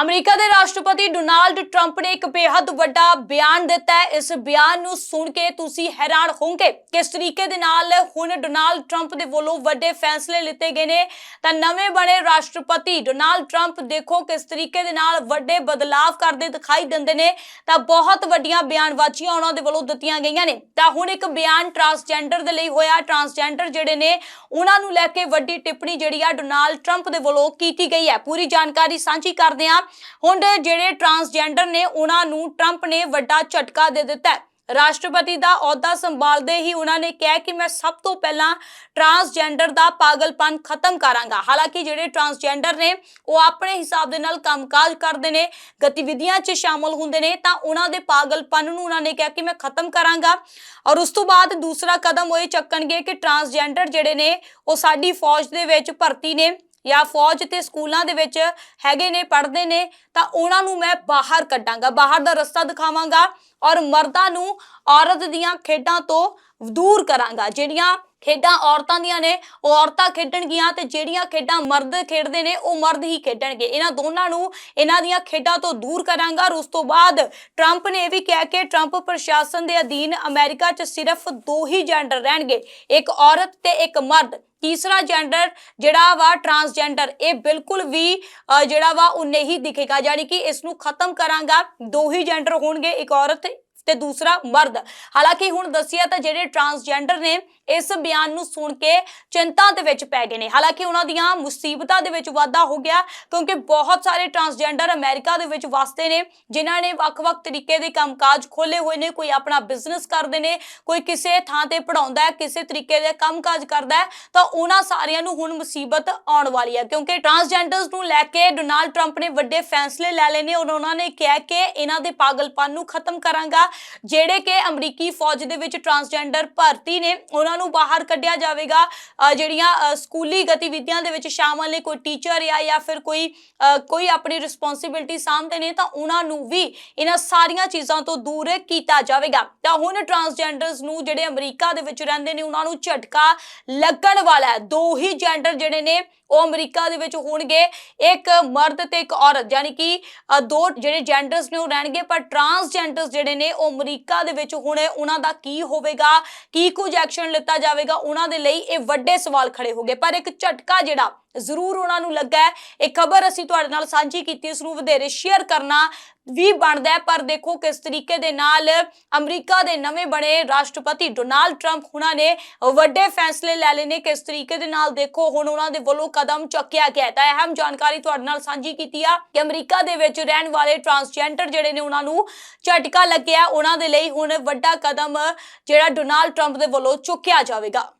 America ਦੇ ਰਾਸ਼ਟਰਪਤੀ Donald Trump ਨੇ ਇੱਕ ਬੇहद ਵੱਡਾ ਬਿਆਨ ਦਿੱਤਾ ਹੈ। ਇਸ ਬਿਆਨ ਨੂੰ ਸੁਣ ਕੇ ਤੁਸੀਂ ਹੈਰਾਨ ਹੋਵੋਗੇ ਕਿਸ ਤਰੀਕੇ ਦੇ ਨਾਲ ਹੁਣ ਡੋਨਾਲਡ ਟਰੰਪ ਦੇ ਵੱਲੋਂ ਵੱਡੇ ਫੈਸਲੇ ਲਿੱਤੇ ਗਏ ਨੇ। ਤਾਂ ਨਵੇਂ ਬਣੇ ਰਾਸ਼ਟਰਪਤੀ ਡੋਨਾਲਡ ਟਰੰਪ ਦੇਖੋ ਕਿਸ ਤਰੀਕੇ ਦੇ ਨਾਲ ਵੱਡੇ ਬਦਲਾਅ ਕਰਦੇ ਦਿਖਾਈ ਦਿੰਦੇ ਨੇ। ਤਾਂ ਬਹੁਤ ਵੱਡੀਆਂ ਬਿਆਨਬਾਜ਼ੀਆਂ ਉਹਨਾਂ ਦੇ ਵੱਲੋਂ ਦਿੱਤੀਆਂ ਗਈਆਂ ਨੇ। ਤਾਂ ਹੁਣ ਇੱਕ ਬਿਆਨ ਟਰਾਂਸਜੈਂਡਰ ਦੇ ਲਈ ਹੋਇਆ। ਟਰਾਂਸਜੈਂਡਰ ਜਿਹੜੇ ਨੇ, ਉਹਨਾਂ ਨੂੰ ਲੈ ਕੇ ਵੱਡੀ ਟਿੱਪਣੀ ਜਿਹੜੀ ਆ ਡੋਨਾਲਡ ਟਰੰਪ ਦੇ ਵੱਲੋਂ ਕੀਤੀ ਗਈ ਹੈ। ਪੂਰੀ ਜਾਣਕਾਰੀ ਸਾਂਝੀ ਕਰਦੇ ਹਾਂ। ਹੁਣ ਜਿਹੜੇ ਟਰਾਂਸਜੈਂਡਰ ਨੇ, ਉਹਨਾਂ ਨੂੰ ਟਰੰਪ ਨੇ ਵੱਡਾ ਝਟਕਾ ਦੇ ਦਿੱਤਾ ਹੈ। ਰਾਸ਼ਟਰਪਤੀ ਦਾ ਅਹੁਦਾ ਸੰਭਾਲਦੇ ਹੀ ਉਹਨਾਂ ਨੇ ਕਿਹਾ ਕਿ ਮੈਂ ਸਭ ਤੋਂ ਪਹਿਲਾਂ ਟਰਾਂਸਜੈਂਡਰ ਦਾ ਪਾਗਲਪਨ ਖਤਮ ਕਰਾਂਗਾ। ਹਾਲਾਂਕਿ ਜਿਹੜੇ ਟਰਾਂਸਜੈਂਡਰ ਨੇ, ਉਹ ਆਪਣੇ ਹਿਸਾਬ ਦੇ ਨਾਲ ਕੰਮਕਾਜ ਕਰਦੇ ਨੇ, ਗਤੀਵਿਧੀਆਂ 'ਚ ਸ਼ਾਮਲ ਹੁੰਦੇ ਨੇ, ਤਾਂ ਉਹਨਾਂ ਦੇ ਪਾਗਲਪਨ ਨੂੰ ਉਹਨਾਂ ਨੇ ਕਿਹਾ ਕਿ ਮੈਂ ਖਤਮ ਕਰਾਂਗਾ। ਔਰ ਉਸ ਤੋਂ ਬਾਅਦ ਦੂਸਰਾ ਕਦਮ ਉਹ ਇਹ ਚੱਕਣਗੇ ਕਿ ਟਰਾਂਸਜੈਂਡਰ ਜਿਹੜੇ ਨੇ, ਉਹ ਸਾਡੀ ਫੌਜ ਦੇ ਵਿੱਚ ਭਰਤੀ ਨੇ। ਜਾਂ ਫੌਜ ਤੇ ਸਕੂਲਾਂ ਦੇ ਵਿੱਚ ਹੈਗੇ ਨੇ, ਪੜ੍ਹਦੇ ਨੇ, ਤਾਂ ਉਹਨਾਂ ਨੂੰ ਮੈਂ ਬਾਹਰ ਕੱਢਾਂਗਾ, ਬਾਹਰ ਦਾ ਰਸਤਾ ਦਿਖਾਵਾਂਗਾ ਔਰ ਮਰਦਾਂ ਨੂੰ ਔਰਤ ਦੀਆਂ ਖੇਡਾਂ ਤੋਂ ਦੂਰ ਕਰਾਂਗਾ, ਜਿਹੜੀਆਂ ਖੇਡਾਂ ਔਰਤਾਂ ਦੀਆਂ ਨੇ, ਉਹ ਔਰਤਾਂ ਖੇਡਣਗੀਆਂ ਤੇ ਜਿਹੜੀਆਂ ਖੇਡਾਂ ਮਰਦ ਖੇਡਦੇ ਨੇ, ਉਹ ਮਰਦ ਹੀ ਖੇਡਣਗੇ। ਇਹਨਾਂ ਦੋਨਾਂ ਨੂੰ ਇਹਨਾਂ ਦੀਆਂ ਖੇਡਾਂ ਤੋਂ ਦੂਰ ਕਰਾਂਗਾ ਔਰ ਉਸ ਤੋਂ ਬਾਅਦ ਟਰੰਪ ਨੇ ਇਹ ਵੀ ਕਿਹਾ ਕਿ ਟਰੰਪ ਪ੍ਰਸ਼ਾਸਨ ਦੇ ਅਧੀਨ ਅਮਰੀਕਾ 'ਚ ਸਿਰਫ ਦੋ ਹੀ ਜੈਂਡਰ ਰਹਿਣਗੇ, ਇੱਕ ਔਰਤ ਤੇ ਇੱਕ ਮਰਦ। ਤੀਸਰਾ ਜੈਂਡਰ ਜਿਹੜਾ ਵਾ ਟਰਾਂਸਜੈਂਡਰ ਇਹ ਬਿਲਕੁਲ ਵੀ ਜਿਹੜਾ ਵਾ ਉਹ ਨਹੀਂ ਦਿਖੇਗਾ, ਯਾਨੀ ਕਿ ਇਸ ਨੂੰ ਖਤਮ ਕਰਾਂਗਾ। ਦੋ ਹੀ ਜੈਂਡਰ ਹੋਣਗੇ, ਇੱਕ ਔਰਤ ਤੇ ਦੂਸਰਾ ਮਰਦ। ਹਾਲਾਂਕਿ ਹੁਣ ਦੱਸਿਆ ਤਾਂ ਜਿਹੜੇ ਟਰਾਂਸਜੈਂਡਰ ਨੇ, ਇਸ ਬਿਆਨ ਨੂੰ ਸੁਣ ਕੇ ਚਿੰਤਾ ਦੇ ਵਿੱਚ ਪੈ ਗਏ ਨੇ। ਹਾਲਾਂਕਿ ਉਹਨਾਂ ਦੀਆਂ ਮੁਸੀਬਤਾਂ ਦੇ ਵਿੱਚ ਵਾਧਾ ਹੋ ਗਿਆ, ਕਿਉਂਕਿ ਬਹੁਤ ਸਾਰੇ ਟਰਾਂਸਜੈਂਡਰ ਅਮਰੀਕਾ ਦੇ ਵਿੱਚ ਵਸਦੇ ਨੇ, ਜਿਨ੍ਹਾਂ ਨੇ ਵੱਖ-ਵੱਖ ਤਰੀਕੇ ਦੇ ਕੰਮਕਾਜ ਖੋਲੇ ਹੋਏ ਨੇ, ਕੋਈ ਆਪਣਾ ਬਿਜ਼ਨਸ ਕਰਦੇ ਨੇ, ਕੋਈ ਕਿਸੇ ਥਾਂ ਤੇ ਪੜਾਉਂਦਾ ਹੈ, ਕਿਸੇ ਤਰੀਕੇ ਦੇ ਕੰਮਕਾਜ ਕਰਦਾ ਹੈ, ਤਾਂ ਉਹਨਾਂ ਸਾਰਿਆਂ ਨੂੰ ਹੁਣ ਮੁਸੀਬਤ ਆਉਣ ਵਾਲੀ ਹੈ। ਕਿਉਂਕਿ ਟਰਾਂਸਜੈਂਡਰਸ ਨੂੰ ਲੈ ਕੇ ਡੋਨਾਲਡ ਟਰੰਪ ਨੇ ਵੱਡੇ ਫੈਸਲੇ ਲੈ ਲਏ ਨੇ ਔਰ ਉਹਨਾਂ ਨੇ ਕਿਹਾ ਕਿ ਇਹਨਾਂ ਦੇ ਪਾਗਲਪਨ ਨੂੰ ਖਤਮ ਕਰਾਂਗਾ ਜਿਹੜੇ ਕਿ ਅਮਰੀਕੀ ਫੌਜ ਦੇ ਵਿੱਚ ਟਰਾਂਸਜੈਂਡਰ ਭਰਤੀ ਨੇ, ਉਹਨਾਂ ਨੂੰ ਬਾਹਰ ਕੱਢਿਆ ਜਾਵੇਗਾ। ਜਿਹੜੀਆਂ ਸਕੂਲੀ ਗਤੀਵਿਧੀਆਂ ਦੇ ਵਿੱਚ ਸ਼ਾਮਲ ਨੇ, ਕੋਈ ਟੀਚਰ ਆ ਜਾਂ ਫਿਰ ਕੋਈ ਕੋਈ ਆਪਣੀ ਰਿਸਪੌਂਸਿਬਿਲਟੀ ਸਾਂਭਦੇ ਨੇ, ਤਾਂ ਉਹਨਾਂ ਨੂੰ ਵੀ ਇਹਨਾਂ ਸਾਰੀਆਂ ਚੀਜ਼ਾਂ ਤੋਂ ਦੂਰ ਕੀਤਾ ਜਾਵੇਗਾ। ਤਾਂ ਹੁਣ ਟਰਾਂਸਜੈਂਡਰਸ ਨੂੰ ਜਿਹੜੇ ਅਮਰੀਕਾ ਦੇ ਵਿੱਚ ਰਹਿੰਦੇ ਨੇ, ਉਹਨਾਂ ਨੂੰ ਝਟਕਾ ਲੱਗਣ ਵਾਲਾ ਹੈ। ਦੋ ਹੀ ਜੈਂਡਰ ਜਿਹੜੇ ਨੇ ਉਹ ਅਮਰੀਕਾ ਦੇ ਵਿੱਚ ਹੋਣਗੇ। ਇੱਕ ਮਰਦ ਤੇ ਇੱਕ ਔਰਤ, ਯਾਨੀ ਕਿ ਦੋ ਜਿਹੜੇ ਜੈਂਡਰਸ ਨੇ ਉਹ ਰਹਿਣਗੇ, ਪਰ ਟਰਾਂਸਜੈਂਡਰਸ ਜਿਹੜੇ ਨੇ ਉਹ ਅਮਰੀਕਾ ਦੇ ਵਿੱਚ ਹੁਣ ਉਹਨਾਂ ਦਾ ਕੀ ਹੋਵੇਗਾ, ਕੀ ਕੁਝ ਐਕਸ਼ਨ ਲਿੱਤਾ ਜਾਵੇਗਾ, ਉਹਨਾਂ ਦੇ ਲਈ ਇਹ ਵੱਡੇ ਸਵਾਲ ਖੜੇ ਹੋ ਗਏ। ਪਰ ਇੱਕ ਝਟਕਾ ਜਿਹੜਾ ਜ਼ਰੂਰ ਉਹਨਾਂ ਨੂੰ ਲੱਗਾ ਇਹ ਖਬਰ ਅਸੀਂ ਤੁਹਾਡੇ ਨਾਲ ਸਾਂਝੀ ਕੀਤੀ ਇਸ ਨੂੰ ਵਧੇਰੇ ਸ਼ੇਅਰ ਕਰਨਾ ਵੀ ਬਣਦਾ ਹੈ। ਪਰ ਦੇਖੋ ਕਿਸ ਤਰੀਕੇ ਦੇ ਨਾਲ ਅਮਰੀਕਾ ਦੇ ਨਵੇਂ ਬਣੇ ਰਾਸ਼ਟਰਪਤੀ ਡੋਨਾਲਡ ਟਰੰਪ ਹੁਣਾਂ ਨੇ ਵੱਡੇ ਫੈਸਲੇ ਲੈ ਲਏ ਨੇ। ਕਿਸ ਤਰੀਕੇ ਦੇ ਨਾਲ ਦੇਖੋ ਹੁਣ ਉਹਨਾਂ ਦੇ ਵੱਲੋਂ ਕਦਮ ਚੱਕਿਆ ਗਿਆ ਤਾਂ ਅਹਿਮ ਜਾਣਕਾਰੀ ਤੁਹਾਡੇ ਨਾਲ ਸਾਂਝੀ ਕੀਤੀ ਆ ਕਿ ਅਮਰੀਕਾ ਦੇ ਵਿੱਚ ਰਹਿਣ ਵਾਲੇ ਟਰਾਂਸਜੈਂਡਰ ਜਿਹੜੇ ਨੇ ਉਹਨਾਂ ਨੂੰ ਝਟਕਾ ਲੱਗਿਆ। ਉਹਨਾਂ ਦੇ ਲਈ ਹੁਣ ਵੱਡਾ ਕਦਮ ਜਿਹੜਾ ਡੋਨਾਲਡ ਟਰੰਪ ਦੇ ਵੱਲੋਂ ਚੁੱਕਿਆ ਜਾਵੇਗਾ।